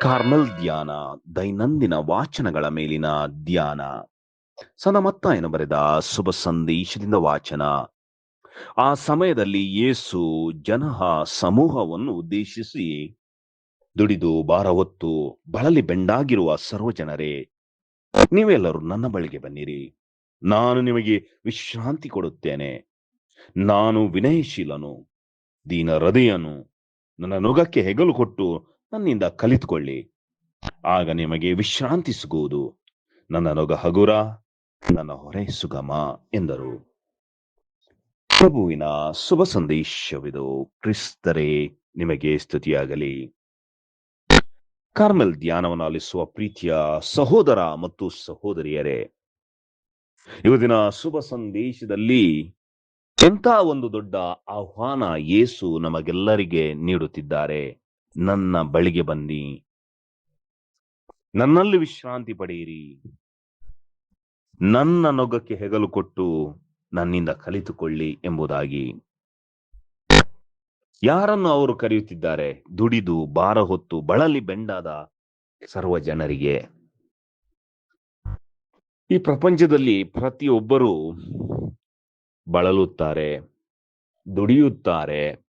Carmel ಧ್ಯಾನ, ದೈನಂದಿನ ವಾಚನಗಳ ಮೇಲಿನ ಧ್ಯಾನ. ಸನಮತ್ತಾಯನು ಬರೆದ ಶುಭ ಸಂದೇಶದಿಂದ ವಾಚನ. ಆ ಸಮಯದಲ್ಲಿ ಯೇಸು ಜನಹ ಸಮೂಹವನ್ನು ಉದ್ದೇಶಿಸಿ ದುಡಿದು ಭಾರ ಹೊತ್ತು ಬಳಲಿ ಬೆಂಡಾಗಿರುವ ಸರ್ವಜನರೇ, ನೀವೆಲ್ಲರೂ ನನ್ನ ಬಳಿಗೆ ಬನ್ನಿರಿ. ನಾನು ನಿಮಗೆ ವಿಶ್ರಾಂತಿ ಕೊಡುತ್ತೇನೆ. ನಾನು ವಿನಯಶೀಲನು ದೀನ ಹೃದಯನು ನನ್ನ ನುಗಕ್ಕೆ ಹೆಗಲು ಕೊಟ್ಟು ನನ್ನಿಂದ ಕಲಿತುಕೊಳ್ಳಿ. ಆಗ ನಿಮಗೆ ವಿಶ್ರಾಂತಿ ಸಿಗುವುದು. ನನ್ನ ನೊಗ ಹಗುರ, ನನ್ನ ಹೊರೆ ಸುಗಮ ಎಂದರು. ಪ್ರಭುವಿನ ಶುಭ ಸಂದೇಶವಿದು. ಕ್ರಿಸ್ತರೇ, ನಿಮಗೆ ಸ್ತುತಿಯಾಗಲಿ. ಕಾರ್ಮೆಲ್ ಧ್ಯಾನವನ್ನು ಆಲಿಸುವ ಪ್ರೀತಿಯ ಸಹೋದರ ಮತ್ತು ಸಹೋದರಿಯರೇ. ಇವತ್ತಿನ ಶುಭ ಸಂದೇಶದಲ್ಲಿ ಎಂಥ ಒಂದು ದೊಡ್ಡ ಆಹ್ವಾನ ಯೇಸು ನಮಗೆಲ್ಲರಿಗೆ ನೀಡುತ್ತಿದ್ದಾರೆ. ನನ್ನ ಬಳಿಗೆ ಬನ್ನಿ. ನನ್ನಲ್ಲಿ ವಿಶ್ರಾಂತಿ ಪಡೆಯಿರಿ. ನನ್ನ ನೊಗಕ್ಕೆ ಹೆಗಲು ಕೊಟ್ಟು ನನ್ನಿಂದ ಕಲಿತುಕೊಳ್ಳಿ ಎಂಬುದಾಗಿ. ಯಾರನ್ನು ಅವರು ಕರೆಯುತ್ತಿದ್ದಾರೆ? ದುಡಿದು ಬಾರ ಹೊತ್ತು, ಬಳಲಿ ಬೆಂಡಾದ ಸರ್ವ ಜನರಿಗೆ. ಈ ಪ್ರಪಂಚದಲ್ಲಿ ಪ್ರತಿಯೊಬ್ಬರು ಬಳಲುತ್ತಾರೆ, ದುಡಿಯುತ್ತಾರೆ.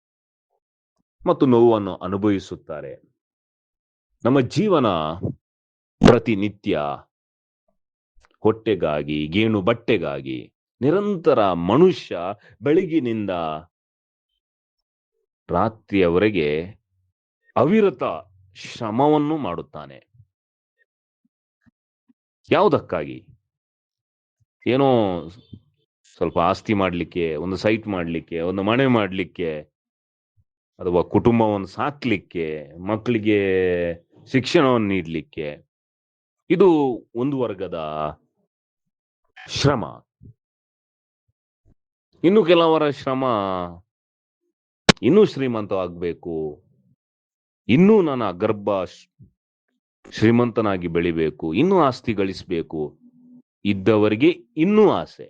ಮತ್ತು ನೋವನ್ನು ಅನುಭವಿಸುತ್ತಾರೆ. ನಮ್ಮ ಜೀವನ ಪ್ರತಿನಿತ್ಯ ಹೊಟ್ಟೆಗಾಗಿ, ಗೇಣು ಬಟ್ಟೆಗಾಗಿ ನಿರಂತರ ಮನುಷ್ಯ ಬೆಳಗಿನಿಂದ ರಾತ್ರಿಯವರೆಗೆ ಅವಿರತ ಶ್ರಮವನ್ನು ಮಾಡುತ್ತಾನೆ. ಯಾವುದಕ್ಕಾಗಿ? ಏನೋ ಸ್ವಲ್ಪ ಆಸ್ತಿ ಮಾಡಲಿಕ್ಕೆ, ಒಂದು ಸೈಟ್ ಮಾಡಲಿಕ್ಕೆ, ಒಂದು ಮನೆ ಮಾಡಲಿಕ್ಕೆ ಅಥವಾ ಕುಟುಂಬವನ್ನು ಸಾಕ್ಲಿಕ್ಕೆ, ಮಕ್ಕಳಿಗೆ ಶಿಕ್ಷಣವನ್ನು ನೀಡಲಿಕ್ಕೆ, ಇದು ಒಂದು ವರ್ಗದ ಶ್ರಮ. ಇನ್ನು ಕೆಲವರ ಶ್ರಮ, ಇನ್ನೂ ಶ್ರೀಮಂತವಾಗಬೇಕು, ಇನ್ನೂ ನನ್ನ ಗರ್ಭ ಶ್ರೀಮಂತನಾಗಿ ಬೆಳಿಬೇಕು, ಇನ್ನೂ ಆಸ್ತಿ ಗಳಿಸಬೇಕು, ಇದ್ದವರಿಗೆ ಇನ್ನೂ ಆಸೆ.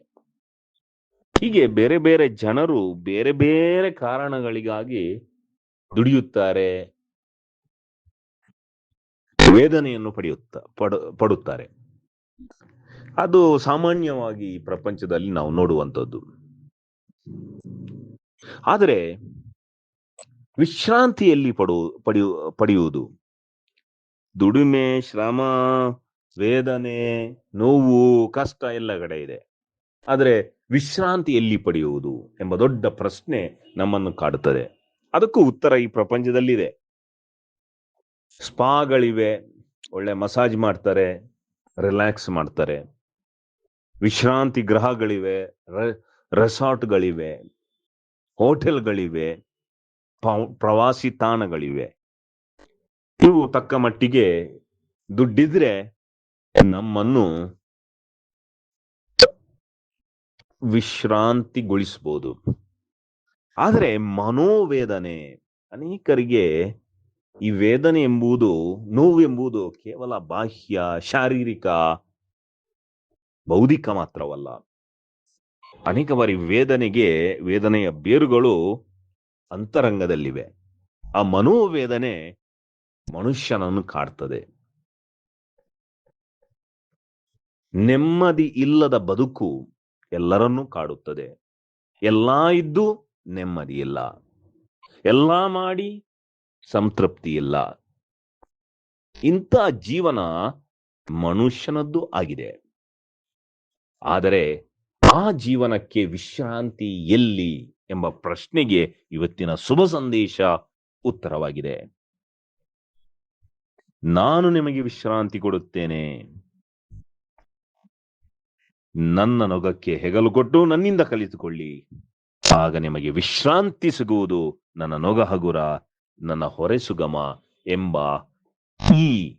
ಹೀಗೆ ಬೇರೆ ಬೇರೆ ಜನರು ಬೇರೆ ಬೇರೆ ಕಾರಣಗಳಿಗಾಗಿ ದುಡಿಯುತ್ತಾರೆ. ವೇದನೆಯನ್ನು ಪಡೆಯುತ್ತ, ಪಡ, ಪಡುತ್ತಾರೆ. ಅದು ಸಾಮಾನ್ಯವಾಗಿ ಪ್ರಪಂಚದಲ್ಲಿ ನಾವು ನೋಡುವಂಥದ್ದು. ಆದರೆ, ವಿಶ್ರಾಂತಿಯಲ್ಲಿ ಪಡು, ಪಡೆಯು, ಪಡೆಯುವುದು. ದುಡಿಮೆ, ಶ್ರಮ, ವೇದನೆ, ನೋವು, ಕಷ್ಟ ಎಲ್ಲ ಕಡೆ ಇದೆ. ಆದರೆ ವಿಶ್ರಾಂತಿ ಎಲ್ಲಿ ಪಡೆಯುವುದು ಎಂಬ ದೊಡ್ಡ ಪ್ರಶ್ನೆ ನಮ್ಮನ್ನು ಕಾಡುತ್ತದೆ. ಅದಕ್ಕೂ ಉತ್ತರ ಈ ಪ್ರಪಂಚದಲ್ಲಿದೆ. ಸ್ಪಾಗಳಿವೆ, ಒಳ್ಳೆ ಮಸಾಜ್ ಮಾಡ್ತಾರೆ, ರಿಲ್ಯಾಕ್ಸ್ ಮಾಡ್ತಾರೆ. ವಿಶ್ರಾಂತಿ ಗೃಹಗಳಿವೆ ರೆಸಾರ್ಟ್ಗಳಿವೆ, ಹೋಟೆಲ್ಗಳಿವೆ ಪ್ರವಾಸಿ ತಾಣಗಳಿವೆ. ಇವು ತಕ್ಕ ಮಟ್ಟಿಗೆ ದುಡ್ಡಿದ್ರೆ ನಮ್ಮನ್ನು ವಿಶ್ರಾಂತಿಗೊಳಿಸಬಹುದು ಆದರೆ ಮನೋವೇದನೆ ಅನೇಕರಿಗೆ ಈ ವೇದನೆ ಎಂಬುದು, ನೋವು ಎಂಬುದು ಕೇವಲ ಬಾಹ್ಯ, ಶಾರೀರಿಕ, ಬೌದ್ಧಿಕ ಮಾತ್ರವಲ್ಲ. ಅನೇಕ ಬಾರಿ ವೇದನೆಗೆ, ವೇದನೆಯ ಬೇರುಗಳು ಅಂತರಂಗದಲ್ಲಿವೆ. ಆ ಮನೋವೇದನೆ ಮನುಷ್ಯನನ್ನು ಕಾಡ್ತದೆ. ನೆಮ್ಮದಿ ಇಲ್ಲದ ಬದುಕು ಎಲ್ಲರನ್ನೂ ಕಾಡುತ್ತದೆ. ಎಲ್ಲಾ ಇದ್ದು ನೆಮ್ಮದಿ ಇಲ್ಲ ಎಲ್ಲ ಮಾಡಿ ಸಂತೃಪ್ತಿ ಇಲ್ಲ ಇಂಥ ಜೀವನ ಮನುಷ್ಯನದ್ದು ಆಗಿದೆ. ಆದರೆ ಆ ಜೀವನಕ್ಕೆ ವಿಶ್ರಾಂತಿ ಎಲ್ಲಿ ಎಂಬ ಪ್ರಶ್ನೆಗೆ ಇವತ್ತಿನ ಶುಭ ಸಂದೇಶ ಉತ್ತರವಾಗಿದೆ. ನಾನು ನಿಮಗೆ ವಿಶ್ರಾಂತಿ ಕೊಡುತ್ತೇನೆ. ನನ್ನ ನೊಗಕ್ಕೆ ಹೆಗಲು ಕೊಟ್ಟು ನನ್ನಿಂದ ಕಲಿತುಕೊಳ್ಳಿ. ಆಗ ನಿಮಗೆ ವಿಶ್ರಾಂತಿ ಸಿಗುವುದು ನನ್ನ ನೊಗ ಹಗುರ, ನನ್ನ ಹೊರೆ ಸುಗಮ ಎಂಬ ಈ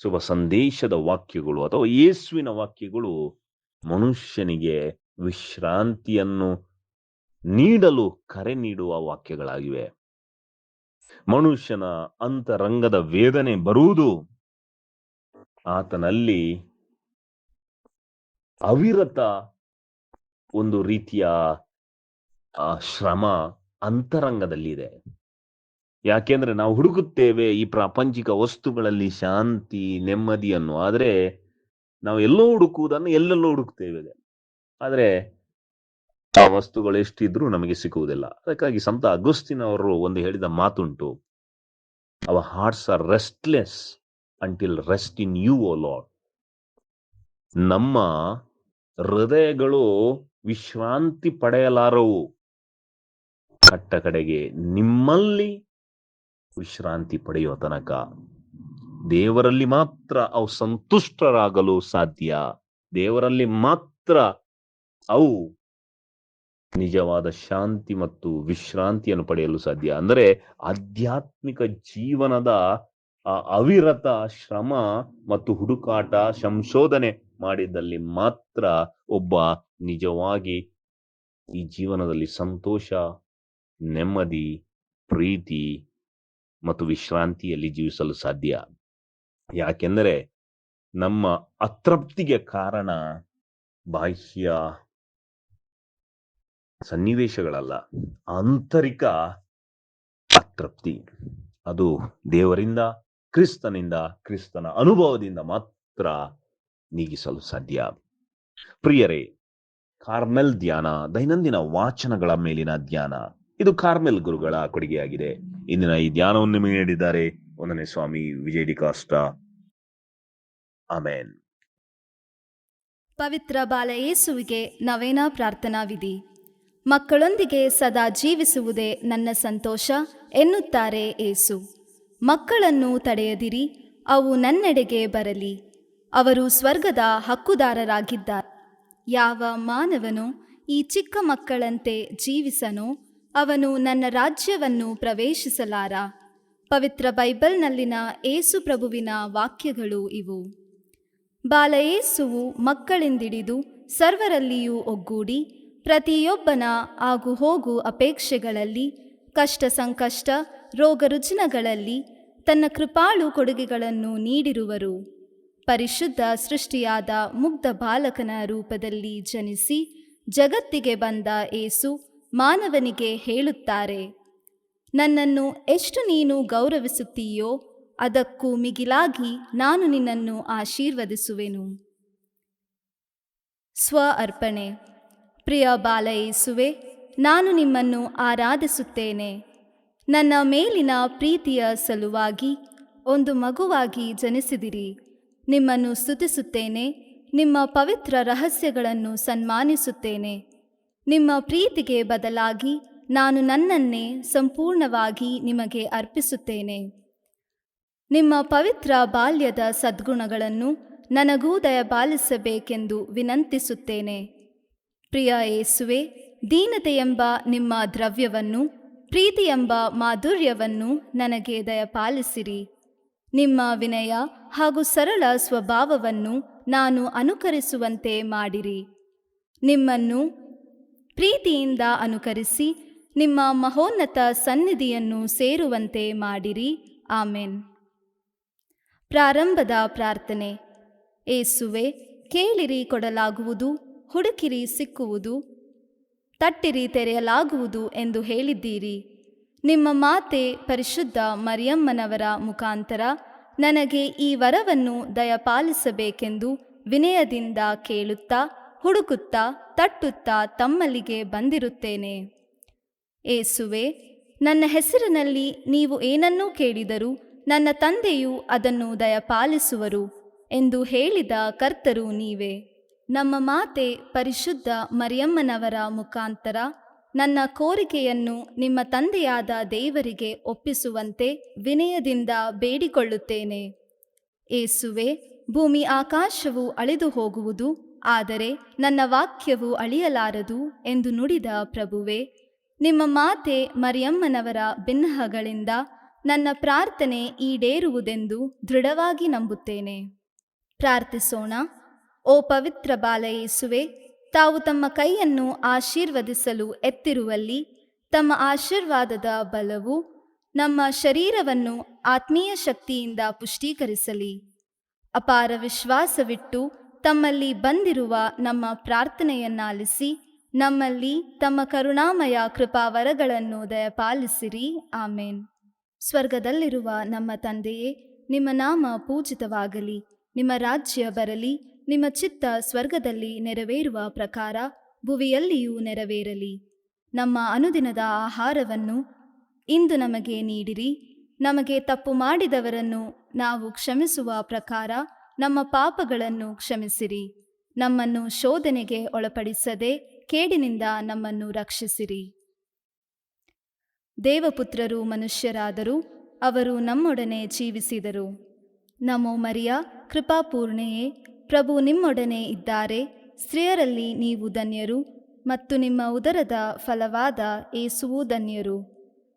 ಶುಭ ಸಂದೇಶದ ವಾಕ್ಯಗಳು ಅಥವಾ ಯೇಸುವಿನ ವಾಕ್ಯಗಳು ಮನುಷ್ಯನಿಗೆ ವಿಶ್ರಾಂತಿಯನ್ನು ನೀಡಲು ಕರೆ ನೀಡುವ ವಾಕ್ಯಗಳಾಗಿವೆ. ಮನುಷ್ಯನ ಅಂತರಂಗದ ವೇದನೆ ಬರುವುದು ಆತನಲ್ಲಿ ಅವಿರತ ಒಂದು ರೀತಿಯ ಆ ಶ್ರಮ ಅಂತರಂಗದಲ್ಲಿದೆ. ಯಾಕೆಂದ್ರೆ ನಾವು ಹುಡುಕುತ್ತೇವೆ ಈ ಪ್ರಾಪಂಚಿಕ ವಸ್ತುಗಳಲ್ಲಿ ಶಾಂತಿ ನೆಮ್ಮದಿಯನ್ನು ಆದರೆ ನಾವು ಎಲ್ಲೋ ಹುಡುಕುವುದನ್ನು ಎಲ್ಲೆಲ್ಲೋ ಹುಡುಕ್ತೇವೆ ಆದರೆ ಆ ವಸ್ತುಗಳು ಎಷ್ಟಿದ್ರೂ ನಮಗೆ ಸಿಕ್ಕುವುದಿಲ್ಲ ಅದಕ್ಕಾಗಿ ಸಂತ ಅಗುಸ್ತಿನ್ ಅವರು ಒಂದು ಹೇಳಿದ ಮಾತುಂಟು. Our hearts are restless until rest in you O Lord ನಮ್ಮ ಹೃದಯಗಳು ವಿಶ್ರಾಂತಿ ಪಡೆಯಲಾರವು. ಕಟ್ಟ ಕಡೆಗೆ ನಿಮ್ಮಲ್ಲಿ ವಿಶ್ರಾಂತಿ ಪಡೆಯುವ ತನಕ ದೇವರಲ್ಲಿ ಮಾತ್ರ ಅವು ಸಂತುಷ್ಟರಾಗಲು ಸಾಧ್ಯ. ದೇವರಲ್ಲಿ ಮಾತ್ರ ಅವು ನಿಜವಾದ ಶಾಂತಿ ಮತ್ತು ವಿಶ್ರಾಂತಿಯನ್ನು ಪಡೆಯಲು ಸಾಧ್ಯ. ಅಂದರೆ ಆಧ್ಯಾತ್ಮಿಕ ಜೀವನದ ಆ ಅವಿರತ ಶ್ರಮ ಮತ್ತು ಹುಡುಕಾಟ, ಸಂಶೋಧನೆ ಮಾಡಿದಲ್ಲಿ ಮಾತ್ರ ಒಬ್ಬ ನಿಜವಾಗಿ ಈ ಜೀವನದಲ್ಲಿ ಸಂತೋಷ ನೆಮ್ಮದಿ, ಪ್ರೀತಿ ಮತ್ತು ವಿಶ್ರಾಂತಿಯಲ್ಲಿ ಜೀವಿಸಲು ಸಾಧ್ಯ. ಯಾಕೆಂದರೆ ನಮ್ಮ ಅತೃಪ್ತಿಗೆ ಕಾರಣ ಬಾಹ್ಯ ಸನ್ನಿವೇಶಗಳಲ್ಲ, ಆಂತರಿಕ ಅತೃಪ್ತಿ. ಅದು ದೇವರಿಂದ, ಕ್ರಿಸ್ತನಿಂದ, ಕ್ರಿಸ್ತನ ಅನುಭವದಿಂದ ಮಾತ್ರ ನೀಗಿಸಲು ಸಾಧ್ಯ. ಪ್ರಿಯರೇ, ಕಾರ್ಮೆಲ್ ಧ್ಯಾನ, ದೈನಂದಿನ ವಾಚನಗಳ ಮೇಲಿನ ಧ್ಯಾನ. ಇದು ಕಾರ್ಮೆಲ್ ಗುರುಗಳ ಕೊಡುಗೆಯಾಗಿದೆ. ಇಂದಿನ ಈ ಧ್ಯಾನವನ್ನು ನೀಡಿದ್ದಾರೆ ಒಂದನೇ ಸ್ವಾಮಿ ವಿಜಯ್ ಡಿಕಾಸ್ಟ ಆಮೇನ್. ಪವಿತ್ರ ಬಾಲ ಯೇಸುವಿಗೆ ನವೇನ ಪ್ರಾರ್ಥನಾ ವಿಧಿ. ಮಕ್ಕಳೊಂದಿಗೆ ಸದಾ ಜೀವಿಸುವುದೇ ನನ್ನ ಸಂತೋಷ ಎನ್ನುತ್ತಾರೆ ಏಸು ಮಕ್ಕಳನ್ನು ತಡೆಯದಿರಿ, ಅವು ನನ್ನೆಡೆಗೆ ಬರಲಿ. ಅವರು ಸ್ವರ್ಗದ ಹಕ್ಕುದಾರರಾಗಿದ್ದಾರೆ. ಯಾವ ಮಾನವನು ಈ ಚಿಕ್ಕ ಮಕ್ಕಳಂತೆ ಜೀವಿಸನೋ ಅವನು ನನ್ನ ರಾಜ್ಯವನ್ನು ಪ್ರವೇಶಿಸಲಾರ? ಪವಿತ್ರ ಬೈಬಲ್ನಲ್ಲಿನ ಏಸು ಪ್ರಭುವಿನ ವಾಕ್ಯಗಳು ಇವು. ಬಾಲಯೇಸುವು ಮಕ್ಕಳಿಂದಿಡಿದು ಸರ್ವರಲ್ಲಿಯೂ ಒಗ್ಗೂಡಿ ಪ್ರತಿಯೊಬ್ಬನ ಆಗು ಹೋಗು ಅಪೇಕ್ಷೆಗಳಲ್ಲಿ ಕಷ್ಟ ಸಂಕಷ್ಟ ರೋಗ ರುಜಿನಗಳಲ್ಲಿ ತನ್ನ ಕೃಪಾಳು ಕೊಡುಗೆಗಳನ್ನು ನೀಡಿರುವರು. ಪರಿಶುದ್ಧ ಸೃಷ್ಟಿಯಾದ ಮುಗ್ಧ ಬಾಲಕನ ರೂಪದಲ್ಲಿ ಜನಿಸಿ ಜಗತ್ತಿಗೆ ಬಂದ ಏಸು ಮಾನವನಿಗೆ ಹೇಳುತ್ತಾರೆ, ನನ್ನನ್ನು ಎಷ್ಟು ನೀನು ಗೌರವಿಸುತ್ತೀಯೋ, ಅದಕ್ಕೂ ಮಿಗಿಲಾಗಿ ನಾನು ನಿನ್ನನ್ನು ಆಶೀರ್ವದಿಸುವೆನು. ಸ್ವ ಅರ್ಪಣೆ. ಪ್ರಿಯ ಬಾಲಯಿಸುವೆ ನಾನು ನಿಮ್ಮನ್ನು ಆರಾಧಿಸುತ್ತೇನೆ. ನನ್ನ ಮೇಲಿನ ಪ್ರೀತಿಯ ಸಲುವಾಗಿ ಒಂದು ಮಗುವಾಗಿ ಜನಿಸಿದಿರಿ. ನಿಮ್ಮನ್ನು ಸ್ತುತಿಸುತ್ತೇನೆ, ನಿಮ್ಮ ಪವಿತ್ರ ರಹಸ್ಯಗಳನ್ನು ಸನ್ಮಾನಿಸುತ್ತೇನೆ. ನಿಮ್ಮ ಪ್ರೀತಿಗೆ ಬದಲಾಗಿ ನಾನು ನನ್ನನ್ನೇ ಸಂಪೂರ್ಣವಾಗಿ ನಿಮಗೆ ಅರ್ಪಿಸುತ್ತೇನೆ. ನಿಮ್ಮ ಪವಿತ್ರ ಬಾಲ್ಯದ ಸದ್ಗುಣಗಳನ್ನು ನನಗೂ ದಯಪಾಲಿಸಬೇಕೆಂದು ವಿನಂತಿಸುತ್ತೇನೆ. ಪ್ರಿಯ ಏಸುವೆ ದೀನತೆಯೆಂಬ ನಿಮ್ಮ ದ್ರವ್ಯವನ್ನು, ಪ್ರೀತಿಯೆಂಬ ಮಾಧುರ್ಯವನ್ನು ನನಗೆ ದಯಪಾಲಿಸಿರಿ. ನಿಮ್ಮ ವಿನಯ ಹಾಗೂ ಸರಳ ಸ್ವಭಾವವನ್ನು ನಾನು ಅನುಕರಿಸುವಂತೆ ಮಾಡಿರಿ. ನಿಮ್ಮನ್ನು ಪ್ರೀತಿಯಿಂದ ಅನುಕರಿಸಿ ನಿಮ್ಮ ಮಹೋನ್ನತ ಸನ್ನಿಧಿಯನ್ನು ಸೇರುವಂತೆ ಮಾಡಿರಿ. ಆಮೇನ್. ಪ್ರಾರಂಭದ ಪ್ರಾರ್ಥನೆ. ಏಸುವೆ, ಕೇಳಿರಿ ಕೊಡಲಾಗುವುದು, ಹುಡುಕಿರಿ ಸಿಕ್ಕುವುದು, ತಟ್ಟಿರಿ ತೆರೆಯಲಾಗುವುದು ಎಂದು ಹೇಳಿದ್ದೀರಿ. ನಿಮ್ಮ ಮಾತೆ ಪರಿಶುದ್ಧ ಮರಿಯಮ್ಮನವರ ಮುಖಾಂತರ ನನಗೆ ಈ ವರವನ್ನು ದಯಪಾಲಿಸಬೇಕೆಂದು ವಿನಯದಿಂದ ಕೇಳುತ್ತಾ ಹುಡುಕುತ್ತಾ ತಟ್ಟುತ್ತಾ ತಮ್ಮಲ್ಲಿಗೆ ಬಂದಿರುತ್ತೇನೆ. ಏಸುವೆ ನನ್ನ ಹೆಸರಿನಲ್ಲಿ ನೀವು ಏನನ್ನೂ ಕೇಳಿದರೂ ನನ್ನ ತಂದೆಯು ಅದನ್ನು ದಯಪಾಲಿಸುವರು ಎಂದು ಹೇಳಿದ ಕರ್ತರು ನೀವೇ. ನಮ್ಮ ಮಾತೆ ಪರಿಶುದ್ಧ ಮರಿಯಮ್ಮನವರ ಮುಖಾಂತರ ನನ್ನ ಕೋರಿಕೆಯನ್ನು ನಿಮ್ಮ ತಂದೆಯಾದ ದೇವರಿಗೆ ಒಪ್ಪಿಸುವಂತೆ ವಿನಯದಿಂದ ಬೇಡಿಕೊಳ್ಳುತ್ತೇನೆ. ಏಸುವೆ ಭೂಮಿ ಆಕಾಶವು ಅಳಿದು ಹೋಗುವುದು ಆದರೆ ನನ್ನ ವಾಕ್ಯವು ಅಳಿಯಲಾರದು ಎಂದು ನುಡಿದ ಪ್ರಭುವೆ, ನಿಮ್ಮ ಮಾತೆ ಮರಿಯಮ್ಮನವರ ಬಿನ್ನಹಗಳಿಂದ ನನ್ನ ಪ್ರಾರ್ಥನೆ ಈಡೇರುವುದೆಂದು ದೃಢವಾಗಿ ನಂಬುತ್ತೇನೆ. ಪ್ರಾರ್ಥಿಸೋಣ. ಓ ಪವಿತ್ರ ಬಾಲಯೇಸುವೆ ತಾವು ತಮ್ಮ ಕೈಯನ್ನು ಆಶೀರ್ವದಿಸಲು ಎತ್ತಿರುವಲ್ಲಿ, ತಮ್ಮ ಆಶೀರ್ವಾದದ ಬಲವು ನಮ್ಮ ಶರೀರವನ್ನು ಆತ್ಮೀಯ ಶಕ್ತಿಯಿಂದ ಪುಷ್ಟೀಕರಿಸಲಿ. ಅಪಾರ ವಿಶ್ವಾಸವಿಟ್ಟು ತಮ್ಮಲ್ಲಿ ಬಂದಿರುವ ನಮ್ಮ ಪ್ರಾರ್ಥನೆಯನ್ನಾಲಿಸಿ, ನಮ್ಮಲ್ಲಿ ತಮ್ಮ ಕರುಣಾಮಯ ಕೃಪಾವರಗಳನ್ನು ದಯಪಾಲಿಸಿರಿ. ಆಮೇನ್. ಸ್ವರ್ಗದಲ್ಲಿರುವ ನಮ್ಮ ತಂದೆಯೇ, ನಿಮ್ಮ ನಾಮ ಪೂಜಿತವಾಗಲಿ. ನಿಮ್ಮ ರಾಜ್ಯ ಬರಲಿ. ನಿಮ್ಮ ಚಿತ್ತ ಸ್ವರ್ಗದಲ್ಲಿ ನೆರವೇರುವ ಪ್ರಕಾರ ಭುವಿಯಲ್ಲಿಯೂ ನೆರವೇರಲಿ. ನಮ್ಮ ಅನುದಿನದ ಆಹಾರವನ್ನು ಇಂದು ನಮಗೆ ನೀಡಿರಿ. ನಮಗೆ ತಪ್ಪು ಮಾಡಿದವರನ್ನು ನಾವು ಕ್ಷಮಿಸುವ ಪ್ರಕಾರ ನಮ್ಮ ಪಾಪಗಳನ್ನು ಕ್ಷಮಿಸಿರಿ. ನಮ್ಮನ್ನು ಶೋಧನೆಗೆ ಒಳಪಡಿಸದೆ ಕೇಡಿನಿಂದ ನಮ್ಮನ್ನು ರಕ್ಷಿಸಿರಿ. ದೇವಪುತ್ರರು ಮನುಷ್ಯರಾದರು, ಅವರು ನಮ್ಮೊಡನೆ ಜೀವಿಸಿದರು. ನಮೋ ಮರಿಯ ಕೃಪಾಪೂರ್ಣೆಯೇ ಪ್ರಭು ನಿಮ್ಮೊಡನೆ ಇದ್ದಾರೆ, ಸ್ತ್ರೀಯರಲ್ಲಿ ನೀವು ಧನ್ಯರು ಮತ್ತು ನಿಮ್ಮ ಉದರದ ಫಲವಾದ ಏಸುವು ಧನ್ಯರು.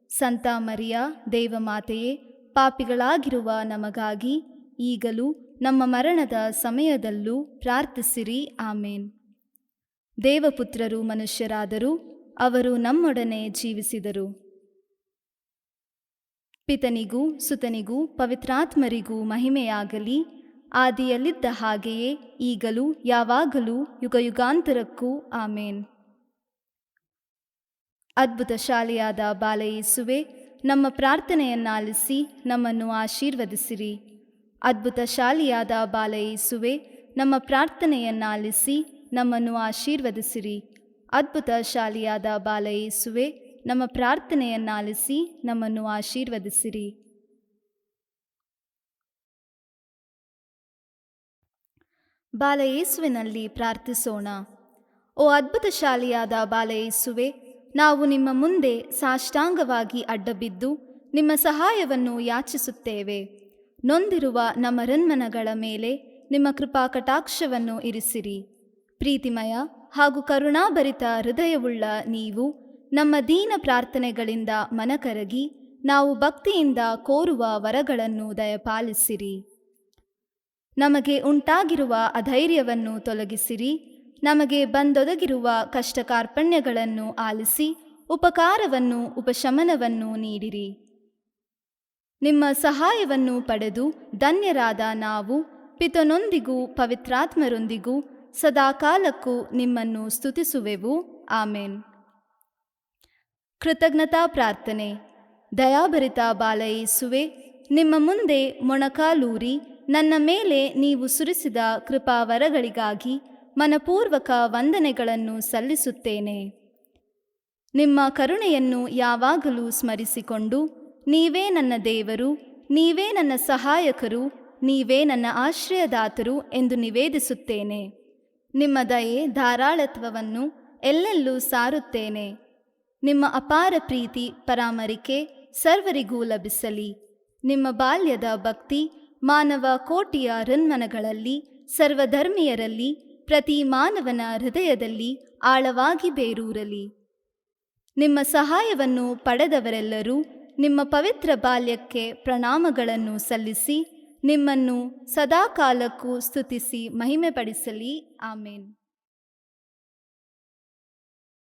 ಸಂತ ಮರಿಯ, ದೇವಮಾತೆಯೇ, ಪಾಪಿಗಳಾಗಿರುವ ನಮಗಾಗಿ ಈಗಲೂ ನಮ್ಮ ಮರಣದ ಸಮಯದಲ್ಲೂ ಪ್ರಾರ್ಥಿಸಿರಿ, ಆಮೇನ್. ದೇವಪುತ್ರರು ಮನುಷ್ಯರಾದರೂ, ಅವರು ನಮ್ಮೊಡನೆ ಜೀವಿಸಿದರು. ಪಿತನಿಗೂ ಸುತನಿಗೂ ಪವಿತ್ರಾತ್ಮರಿಗೂ ಮಹಿಮೆಯಾಗಲಿ, ಆದಿಯಲ್ಲಿದ್ದ ಹಾಗೆಯೇ ಈಗಲೂ ಯಾವಾಗಲೂ ಯುಗಯುಗಾಂತರಕ್ಕೂ, ಆಮೇನ್. ಅದ್ಭುತ ಶಾಲೆಯಾದ ಬಾಲಯೇಸುವೆ, ನಮ್ಮ ಪ್ರಾರ್ಥನೆಯನ್ನಾಲಿಸಿ ನಮ್ಮನ್ನು ಆಶೀರ್ವದಿಸಿರಿ. ಅದ್ಭುತ ಶಾಲಿಯಾದ ಬಾಲಯೇಸುವೆ ನಮ್ಮ ಪ್ರಾರ್ಥನೆಯನ್ನಾಲಿಸಿ ನಮ್ಮನ್ನು ಆಶೀರ್ವದಿಸಿರಿ. ಅದ್ಭುತ ಶಾಲಿಯಾದ ಬಾಲಯೇಸುವೆ ನಮ್ಮ ಪ್ರಾರ್ಥನೆಯನ್ನಾಲಿಸಿ ನಮ್ಮನ್ನು ಆಶೀರ್ವದಿಸಿರಿ. ಬಾಲಯೇಸುವಿನಲ್ಲಿ ಪ್ರಾರ್ಥಿಸೋಣ. ಓ ಅದ್ಭುತ ಶಾಲಿಯಾದ ಬಾಲಯೇಸುವೆ ನಾವು ನಿಮ್ಮ ಮುಂದೆ ಸಾಷ್ಟಾಂಗವಾಗಿ ಅಡ್ಡಬಿದ್ದು ನಿಮ್ಮ ಸಹಾಯವನ್ನು ಯಾಚಿಸುತ್ತೇವೆ. ನೊಂದಿರುವ ನಮ್ಮ ರನ್ಮನಗಳ ಮೇಲೆ ನಿಮ್ಮ ಕೃಪಾ ಕಟಾಕ್ಷವನ್ನು ಇರಿಸಿರಿ. ಪ್ರೀತಿಮಯ ಹಾಗೂ ಕರುಣಾಭರಿತ ಹೃದಯವುಳ್ಳ ನೀವು ನಮ್ಮ ದೀನ ಪ್ರಾರ್ಥನೆಗಳಿಂದ ಮನಕರಗಿ, ನಾವು ಭಕ್ತಿಯಿಂದ ಕೋರುವ ವರಗಳನ್ನು ದಯಪಾಲಿಸಿರಿ. ನಮಗೆ ಉಂಟಾಗಿರುವ ಅಧೈರ್ಯವನ್ನು ತೊಲಗಿಸಿರಿ, ನಮಗೆ ಬಂದೊದಗಿರುವ ಕಷ್ಟ ಕಾರ್ಪಣ್ಯಗಳನ್ನು ಆಲಿಸಿ, ಉಪಕಾರವನ್ನು, ಉಪಶಮನವನ್ನು ನೀಡಿರಿ. ನಿಮ್ಮ ಸಹಾಯವನ್ನು ಪಡೆದು ಧನ್ಯರಾದ ನಾವು, ಪಿತನೊಂದಿಗೂ ಪವಿತ್ರಾತ್ಮರೊಂದಿಗೂ ಸದಾಕಾಲಕ್ಕೂ ನಿಮ್ಮನ್ನು ಸ್ತುತಿಸುವೆವು. ಆಮೇನ್. ಕೃತಜ್ಞತಾ ಪ್ರಾರ್ಥನೆ. ದಯಾಭರಿತ ಬಾಲಯೇಸುವೆ ನಿಮ್ಮ ಮುಂದೆ ಮೊಣಕಾಲೂರಿ, ನನ್ನ ಮೇಲೆ ನೀವು ಸುರಿಸಿದ ಕೃಪಾವರಗಳಿಗಾಗಿ ಮನಪೂರ್ವಕ ವಂದನೆಗಳನ್ನು ಸಲ್ಲಿಸುತ್ತೇನೆ. ನಿಮ್ಮ ಕರುಣೆಯನ್ನು ಯಾವಾಗಲೂ ಸ್ಮರಿಸಿಕೊಂಡು ನೀವೇ ನನ್ನ ದೇವರು, ನೀವೇ ನನ್ನ ಸಹಾಯಕರು, ನೀವೇ ನನ್ನ ಆಶ್ರಯದಾತರು ಎಂದು ನಿವೇದಿಸುತ್ತೇನೆ. ನಿಮ್ಮ ದಯೆ, ಧಾರಾಳತ್ವವನ್ನು ಎಲ್ಲೆಲ್ಲೂ ಸಾರುತ್ತೇನೆ. ನಿಮ್ಮ ಅಪಾರ ಪ್ರೀತಿ, ಪರಾಮರಿಕೆ ಸರ್ವರಿಗೂ ಲಭಿಸಲಿ. ನಿಮ್ಮ ಬಾಲ್ಯದ ಭಕ್ತಿ ಮಾನವ ಕೋಟಿಯ ರನ್ಮನಗಳಲ್ಲಿ ಸರ್ವಧರ್ಮೀಯರಲ್ಲಿ, ಪ್ರತಿ ಮಾನವನ ಹೃದಯದಲ್ಲಿ ಆಳವಾಗಿ ಬೇರೂರಲಿ. ನಿಮ್ಮ ಸಹಾಯವನ್ನು ಪಡೆದವರೆಲ್ಲರೂ ನಿಮ್ಮ ಪವಿತ್ರ ಬಾಲ್ಯಕ್ಕೆ ಪ್ರಣಾಮಗಳನ್ನು ಸಲ್ಲಿಸಿ ನಿಮ್ಮನ್ನು ಸದಾಕಾಲಕ್ಕೂ ಸ್ತುತಿಸಿ ಮಹಿಮೆಪಡಿಸಲಿ. ಆಮೇನ್.